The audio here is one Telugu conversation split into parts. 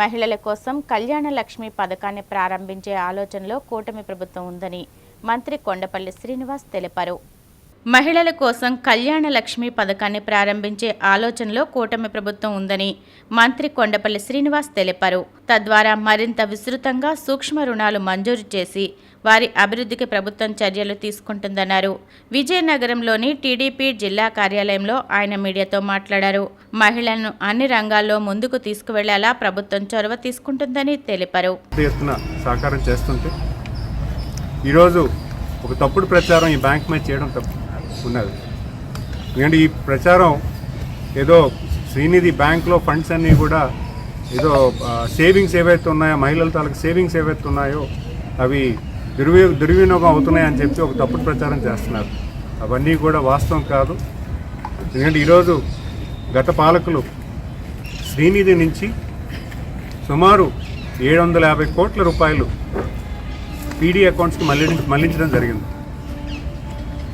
మహిళల కోసం కళ్యాణ లక్ష్మి పథకాన్ని ప్రారంభించే ఆలోచనలో కూటమి ప్రభుత్వం ఉందని మంత్రి కొండపల్లి శ్రీనివాస్ తెలిపారు. మహిళల కోసం కళ్యాణ లక్ష్మి పథకాన్ని ప్రారంభించే ఆలోచనలో కూటమి ప్రభుత్వం ఉందని మంత్రి కొండపల్లి శ్రీనివాస్ తెలిపారు. తద్వారా మరింత విస్తృతంగా సూక్ష్మ రుణాలు మంజూరు చేసి వారి అభివృద్ధికి ప్రభుత్వం చర్యలు తీసుకుంటుందన్నారు. విజయనగరంలోని టీడీపీ జిల్లా కార్యాలయంలో ఆయన మీడియాతో మాట్లాడారు. మహిళలను అన్ని రంగాల్లో ముందుకు తీసుకువెళ్ళేలా ప్రభుత్వం చొరవ తీసుకుంటుందని తెలిపారు. సహకారం చేస్తుంటే ఈరోజు ఒక తప్పుడు ప్రచారం ఈ బ్యాంక్ మీద చేయడం తప్పు. ఉన్నది. ఎందుకంటే ఈ ప్రచారం ఏదో శ్రీనిధి బ్యాంక్లో ఫండ్స్ అన్నీ కూడా ఏదో సేవింగ్స్ ఏవైతే ఉన్నాయో మహిళల తాలూకు సేవింగ్స్ ఏవైతే ఉన్నాయో అవి దుర్వి దుర్వినియోగం అవుతున్నాయని చెప్పి ఒక తప్పుడు ప్రచారం చేస్తున్నారు. అవన్నీ కూడా వాస్తవం కాదు. ఎందుకంటే ఈరోజు గత పాలకులు శ్రీనిధి నుంచి సుమారు ఏడు వందల యాభై కోట్ల రూపాయలు పీడీ అకౌంట్స్కి మళ్ళీ మళ్ళించడం జరిగింది.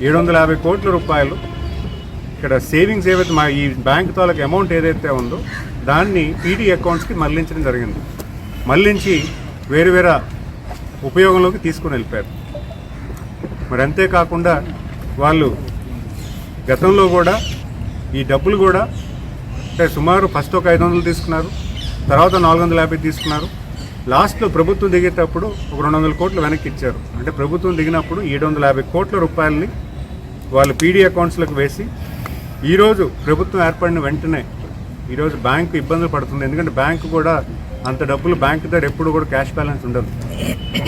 ఏడు వందల యాభై కోట్ల రూపాయలు. ఇక్కడ సేవింగ్స్ ఏవైతే మా ఈ బ్యాంక్ తాలూకు అమౌంట్ ఏదైతే ఉందో దాన్ని పీడీ అకౌంట్స్కి మళ్ళించడం జరిగింది. మళ్ళించి వేరు వేరే ఉపయోగంలోకి తీసుకుని వెళ్ళిపోయారు. మరి అంతేకాకుండా వాళ్ళు గతంలో కూడా ఈ డబ్బులు కూడా అంటే సుమారు ఫస్ట్ ఒక ఐదు వందలు తీసుకున్నారు తర్వాత నాలుగు వందల యాభై తీసుకున్నారు. లాస్ట్లో ప్రభుత్వం దిగేటప్పుడు ఒక రెండు వందల కోట్లు వెనక్కి ఇచ్చారు. అంటే ప్రభుత్వం దిగినప్పుడు ఏడు వందల యాభై కోట్ల రూపాయలని వాళ్ళు పీడీ అకౌంట్స్లకు వేసి ఈరోజు ప్రభుత్వం ఏర్పడిన వెంటనే ఈరోజు బ్యాంకు ఇబ్బందులు పడుతుంది. ఎందుకంటే బ్యాంకు కూడా అంత డబ్బులు బ్యాంకు దగ్గర ఎప్పుడు కూడా క్యాష్ బ్యాలెన్స్ ఉండదు.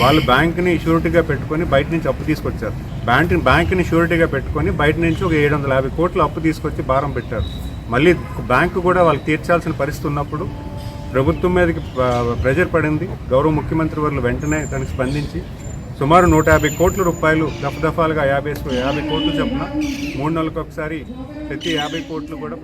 వాళ్ళు బ్యాంకుని షూరిటీగా పెట్టుకొని బయట నుంచి అప్పు తీసుకొచ్చారు. బ్యాంక్ బ్యాంకుని షూరిటీగా పెట్టుకొని బయట నుంచి ఒక ఏడు వందల యాభై కోట్లు అప్పు తీసుకొచ్చి భారం పెట్టారు. మళ్ళీ బ్యాంకు కూడా వాళ్ళు తీర్చాల్సిన పరిస్థితి ఉన్నప్పుడు ప్రభుత్వం మీదకి ప్రెజర్ పడింది. గౌరవ ముఖ్యమంత్రి వారు వెంటనే దానికి స్పందించి సుమారు నూట యాభై కోట్ల రూపాయలు దఫదఫాలుగా యాభై యాభై కోట్లు చొప్పున మూడు నెలలకు ఒకసారి ప్రతి యాభై కోట్లు కూడా